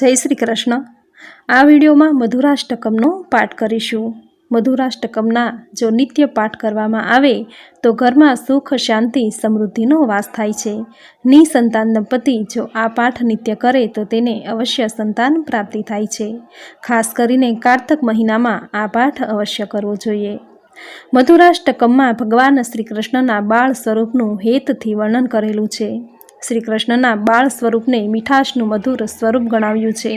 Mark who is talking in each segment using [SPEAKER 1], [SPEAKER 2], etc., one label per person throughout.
[SPEAKER 1] જય શ્રી કૃષ્ણ. આ વિડીયોમાં મધુરાષ્ટકમનો પાઠ કરીશું. મધુરાષ્ટકમના જો નિત્ય પાઠ કરવામાં આવે, તો ઘરમાં સુખ, શાંતિ, સમૃદ્ધિનો વાસ થાય છે. નિસંતાન દંપતી જો આ પાઠ નિત્ય કરે, તો તેને અવશ્ય સંતાન પ્રાપ્તિ થાય છે. ખાસ કરીને કારતક મહિનામાં આ પાઠ અવશ્ય કરવો જોઈએ. મધુરાષ્ટકમમાં ભગવાન શ્રી કૃષ્ણના બાળ સ્વરૂપનું હેતથી વર્ણન કરેલું છે. શ્રી કૃષ્ણના બાળ સ્વરૂપને મીઠાશનું મધુર સ્વરૂપ ગણાવ્યું છે.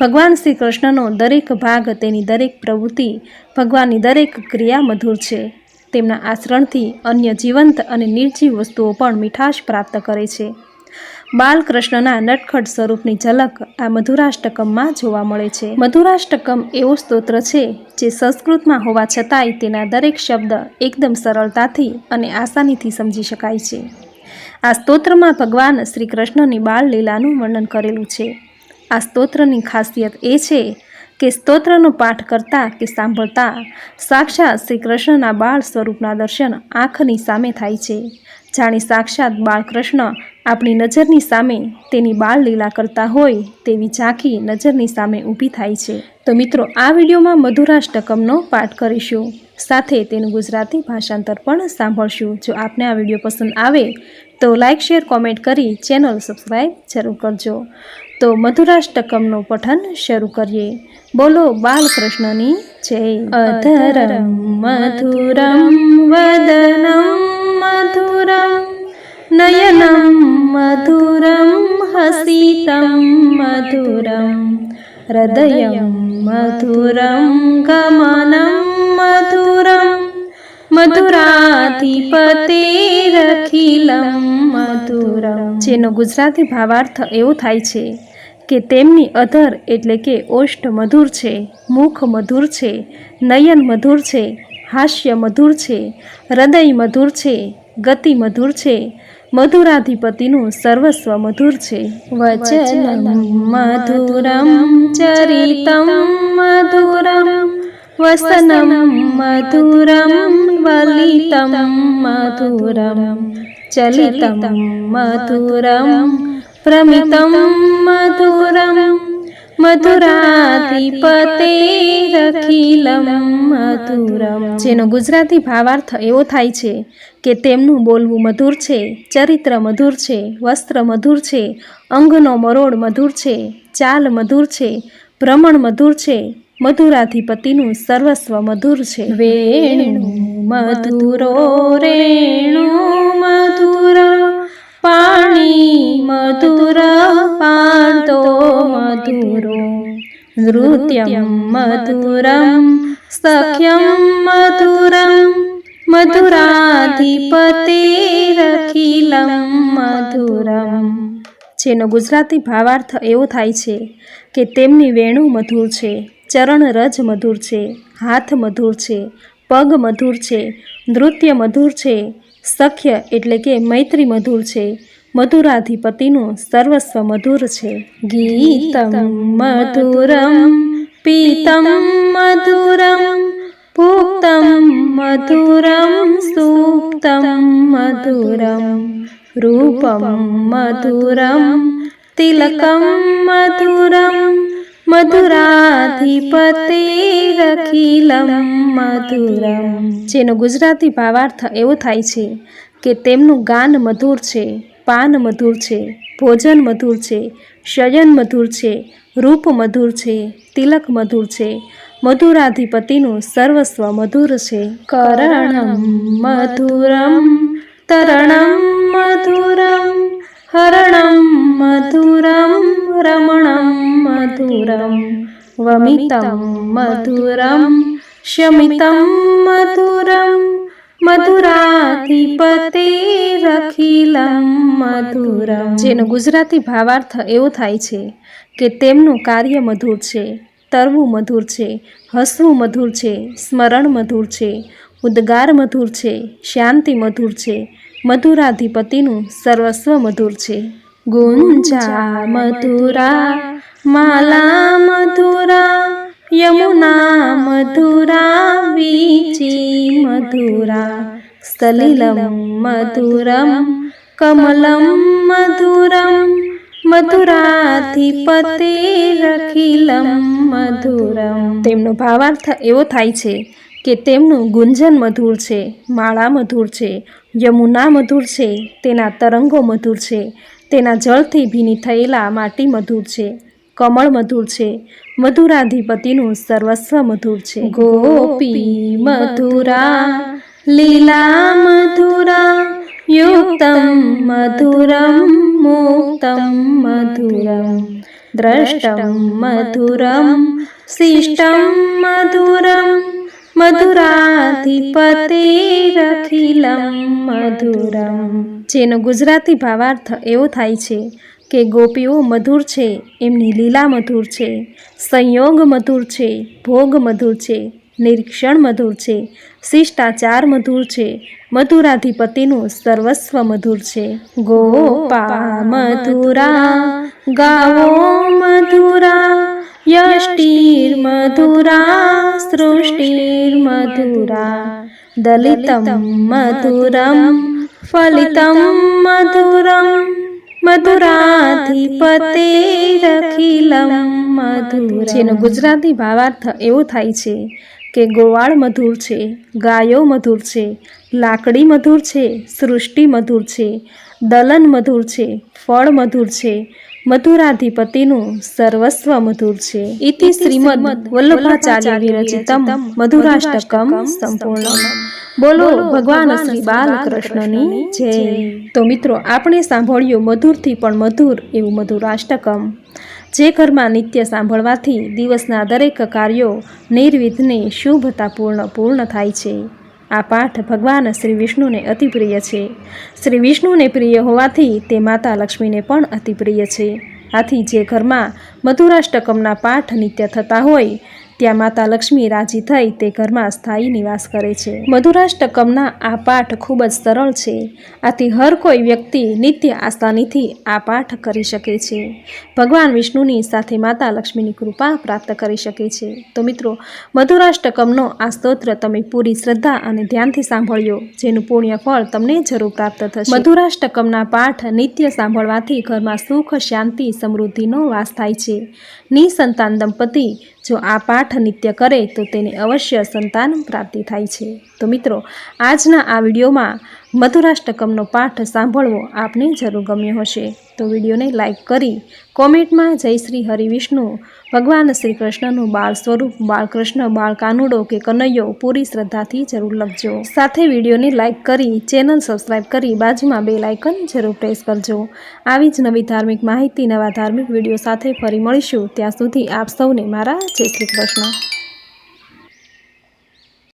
[SPEAKER 1] ભગવાન શ્રી કૃષ્ણનો દરેક ભાગ તેની દરેક પ્રવૃત્તિ, ભગવાનની દરેક ક્રિયા મધુર છે. તેમના આચરણથી અન્ય જીવંત અને નિર્જીવ વસ્તુઓ પણ મીઠાશ પ્રાપ્ત કરે છે. બાલકૃષ્ણના નટખટ સ્વરૂપની ઝલક આ મધુરાષ્ટકમમાં જોવા મળે છે. મધુરાષ્ટકમ એવો સ્તોત્ર છે જે સંસ્કૃતમાં હોવા છતાંય તેના દરેક શબ્દ એકદમ સરળતાથી અને આસાનીથી સમજી શકાય છે. આ સ્તોત્રમાં ભગવાન શ્રી કૃષ્ણની બાળ લીલાનું વર્ણન કરેલું છે. આ સ્તોત્રની ખાસિયત એ છે કે સ્તોત્રનો પાઠ કરતા કે સાંભળતા સાક્ષાત શ્રી કૃષ્ણના બાળ સ્વરૂપના દર્શન આંખની સામે થાય છે. જાણે સાક્ષાત બાળકૃષ્ણ આપણી નજરની સામે તેની બાળ લીલા કરતા હોય તેવી ઝાંખી નજરની સામે ઊભી થાય છે. તો મિત્રો, આ વિડીયોમાં મધુરાષ્ટકમનો પાઠ કરીશું. સાથે તેનું ગુજરાતી ભાષાંતર પણ સાંભળશું. જો આપને આ વીડિયો પસંદ આવે તો લાઇક શેર, કોમેન્ટ કરી ચેનલ સબસ્ક્રાઈબ જરૂર કરજો. તો મધુરાષ્ટકમનું પઠન શરૂ કરીએ. બોલો બાલકૃષ્ણની જય. અધરમ મધુરમ, વદનમ મધુરમ, નયનમ મધુરમ, હસિતમ મધુરમ હૃદય મધુરમ, ગમનમ મધુરમ મધુરમ. જેનો ગુજરાતી ભાવાર્થ એવો થાય છે કે તેમની અધર એટલે કે ઓષ્ઠ મધુર છે, મુખ મધુર છે, નયન મધુર છે, હાસ્ય મધુર છે, હૃદય મધુર છે, ગતિ મધુર છે, મધુરાધિપતિનું સર્વસ્વ મધુર છે. વચન મધુરમ, ચરિતમ મધુરમ મધુરમ વલિતમ મધુરમ ચલિતમ મધુરમ પ્રમિતમ મધુરમ મધુરાધિપતેરખિલમ મધુરમ જેનો ગુજરાતી ભાવાર્થ એવો થાય છે કે તેમનું બોલવું મધુર છે ચરિત્ર મધુર છે વસ્ત્ર મધુર છે અંગનો મરોડ મધુર છે ચાલ મધુર છે ભ્રમણ મધુર છે મધુરાધિપતિનું સર્વસ્વ મધુર છે. વેણુ મધુરો રેણુ મધુર પાણી મધુર પાતો મધુરો નૃત્યમ મધુરમ સખ્યમ મધુરમ મધુરાધિપતિરખિલમ મધુરમ જેનો ગુજરાતી ભાવાર્થ એવો થાય છે કે તેમની વેણુ મધુર છે. ચરણ રજ મધુર છે હાથ મધુર છે પગ મધુર છે નૃત્ય મધુર છે સખ્ય એટલે કે મૈત્રી મધુર છે મધુરાધિપતિનું સર્વસ્વ મધુર છે. ગીતમ મધુરમ પીતમ મધુરમ ભૂક્તમ મધુરમ સૂક્તમ મધુરમ રૂપમ મધુરમ તિલકમ મધુરમ મધુરાધિપતિરખિલમ મધુરમ. જેનો ગુજરાતી ભાવાર્થ એવો થાય છે કે તેમનું ગાન મધુર છે, પાન મધુર છે, ભોજન મધુર છે, શયન મધુર છે, રૂપ મધુર છે, તિલક મધુર છે. મધુરાધિપતિનું સર્વસ્વ મધુર છે. કરણમ મધુરમ, તરણમ મધુરમ હરણમ મધુરમ રમણમ મધુરમ વમિતમ મધુરમ શમિતમ મધુરમ મધુરાધિપતિરખિલમ મધુરમ જેનો ગુજરાતી ભાવાર્થ એવો થાય છે કે તેમનું કાર્ય મધુર છે, તરવું મધુર છે, હસવું મધુર છે, સ્મરણ મધુર છે, ઉદ્ગાર મધુર છે, શાંતિ મધુર છે મધુરાધિપતિનું સર્વસ્વ મધુર છે. ગુંજા મધુરા, માલા મધુરા, યમુના મધુરા, વીચી મધુરા, સલિલમ મધુરમ, કમલમ મધુરમ મધુરાધિપતિરખિલમ મધુરમ. તેમનો ભાવાર્થ એવો થાય છે કે તેમનું ગુંજન મધુર છે, માળા મધુર છે, યમુના મધુર છે, તેના તરંગો મધુર છે, તેના જળથી ભીની થયેલા માટી મધુર છે, કમળ મધુર છે, મધુરાધિપતિનું સર્વસ્વ મધુર છે. ગોપી મધુરા, લીલા મધુરા, યુક્તમ મધુરમ, મુક્તમ મધુરમ, દ્રષ્ટમ મધુરમ, શિષ્ટમ મધુરમ મધુરાધિપતિરખિલમ મધુરમ. જેનો ગુજરાતી ભાવાર્થ એવો થાય છે કે ગોપીઓ મધુર છે, એમની લીલા મધુર છે, સંયોગ મધુર છે, ભોગ મધુર છે, નિરીક્ષણ મધુર છે, શિષ્ટાચાર મધુર છે, મધુરાધિપતિનું સર્વસ્વ મધુર છે. ગોપા મધુરા, ગાવો મધુરા સૃષ્ટિર મધુરા દલિતમ મધુરમ ફલિતમ મધુરમ મધુરાધિપતિરખિલમ મધુર જેનો ગુજરાતી ભાવાર્થ એવો થાય છે કે ગોવાળ મધુર છે, ગાયો મધુર છે, લાકડી મધુર છે, સૃષ્ટિ મધુર છે, દલન મધુર છે, ફળ મધુર છે મધુરાધિપતિનું સર્વસ્વ મધુર છે. ઇતિ શ્રીમદ વલ્લભાચાર્ય વિરચિતમ મધુરાષ્ટકમ સંપૂર્ણ બોલો ભગવાન શ્રી બાલકૃષ્ણની જય. તો મિત્રો, આપણે સાંભળ્યું મધુરથી પણ મધુર એવું મધુરાષ્ટકમ. જે ઘરમાં નિત્ય સાંભળવાથી દિવસના દરેક કાર્યો નિર્વિઘ્ને શુભતાપૂર્ણ પૂર્ણ થાય છે. આ પાઠ ભગવાન શ્રી વિષ્ણુને અતિ પ્રિય છે. શ્રી વિષ્ણુને પ્રિય હોવાથી તે માતા લક્ષ્મીને પણ અતિ પ્રિય છે. આથી જે ઘરમાં મધુરાષ્ટકમના પાઠ નિત્ય થતા હોય ત્યાં માતા લક્ષ્મી રાજી થઈ તે ઘરમાં સ્થાયી નિવાસ કરે છે. મધુરાષ્ટકમના આ પાઠ ખૂબ જ સરળ છે. આથી હર કોઈ વ્યક્તિ નિત્ય આસાનીથી આ પાઠ કરી શકે છે. ભગવાન વિષ્ણુની સાથે માતા લક્ષ્મીની કૃપા પ્રાપ્ત કરી શકે છે. તો મિત્રો, મધુરાષ્ટકમનો આ સ્તોત્ર તમે પૂરી શ્રદ્ધા અને ધ્યાનથી સાંભળ્યો, જેનું પુણ્ય ફળ તમને જરૂર પ્રાપ્ત થશે. મધુરાષ્ટકમના પાઠ નિત્ય સાંભળવાથી ઘરમાં સુખ, શાંતિ, સમૃદ્ધિનો વાસ થાય છે. નિસંતાન દંપતી જો આ પાઠ નિત્ય કરે તો તેને અવશ્ય સંતાન પ્રાપ્તિ થાય છે. તો મિત્રો, આજના આ વિડીયોમાં મધુરાષ્ટકમનો પાઠ સાંભળવો આપને જરૂર ગમ્યો હશે. તો વિડીયોને લાઈક કરી કોમેન્ટમાં જય શ્રી હરિવિષ્ણુ ભગવાન શ્રી કૃષ્ણનું બાળ સ્વરૂપ બાળકૃષ્ણ બાળ કાનુડો કે કનૈયો પૂરી શ્રદ્ધાથી જરૂર લખજો. સાથે વિડીયોને લાઇક કરી, ચેનલ સબસ્ક્રાઇબ કરી બાજુમાં બે લાઇકન જરૂર પ્રેસ કરજો. આવી જ નવી ધાર્મિક માહિતી, નવા ધાર્મિક વીડિયો સાથે ફરી મળીશું. ત્યાં સુધી આપ સૌને મારા જય શ્રી કૃષ્ણ.